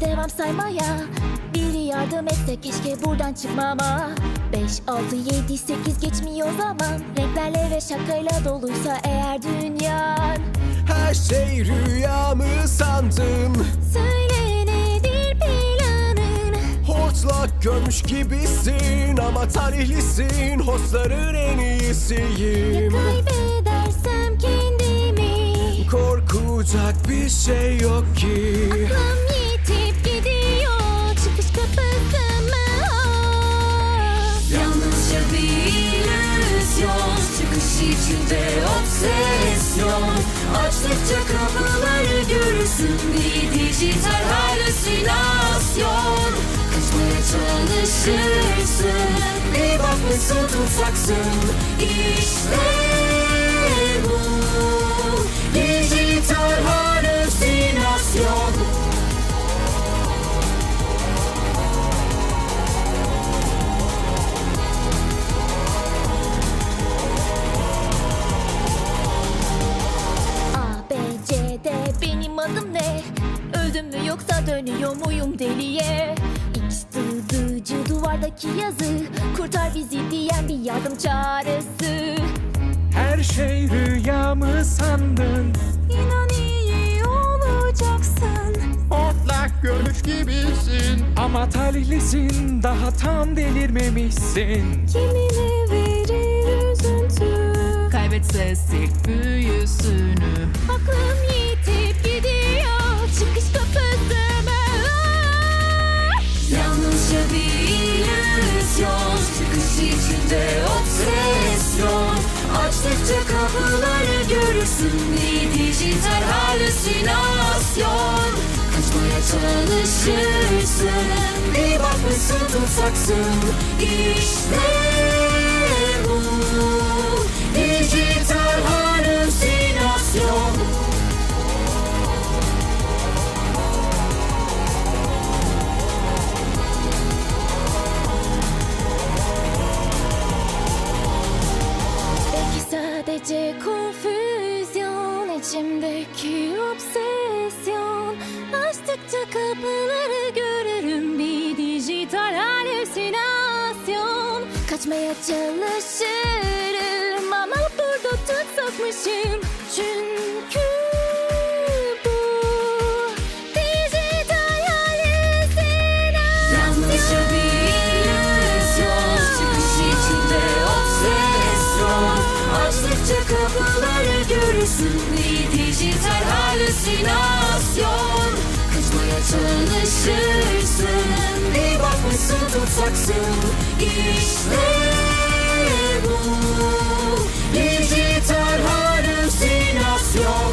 devam saymaya. Biri yardım etse keşke buradan çıkmama. 5, 6, 7, 8 geçmiyor zaman. Renklerle ve şakayla doluysa eğer dünyan. Her şey rüyamı sandım Söyle nedir planın? Hortlak görmüş gibisin Ama talihlisin Hostların en Ya iyisiyim kaybedersem kendimi? Korkacak bir şey yok ki. Aklım Çıkış içinde obsesyon. Açtıkça kapıları görürsün Bir dijital halüsinasyon. Kaçmaya çalışırsın Bir bakmışsın tutsaksın İşte bu Öldüm mü yoksa dönüyor muyum deliye? C duvardaki yazı Kurtar bizi diyen bir yardım çağrısı Her şey rüyamı sandın. İnan iyi olacaksın. Otlak görmüş gibisin. Ama talihlisin daha tam delirmemişsin. Kimine verir üzüntü? Kaybetse sil büyüsünü. Aklım kapıları görürsün. Bir dijital halüsinasyon. Kaçmaya çalışırsın. Bir bakmışsın tutsaksın. İşte içimdeki obsesyon. Açtıkça kapıları görürüm bir dijital halüsinasyon. Kaçmaya çalışırım ama burada tutsakmışım Çünkü Suni dijital halüsinasyon. Kaçmaya çalışırsın Bir bakmışsın tutsaksın. İşte bu Dijital halüsinasyon.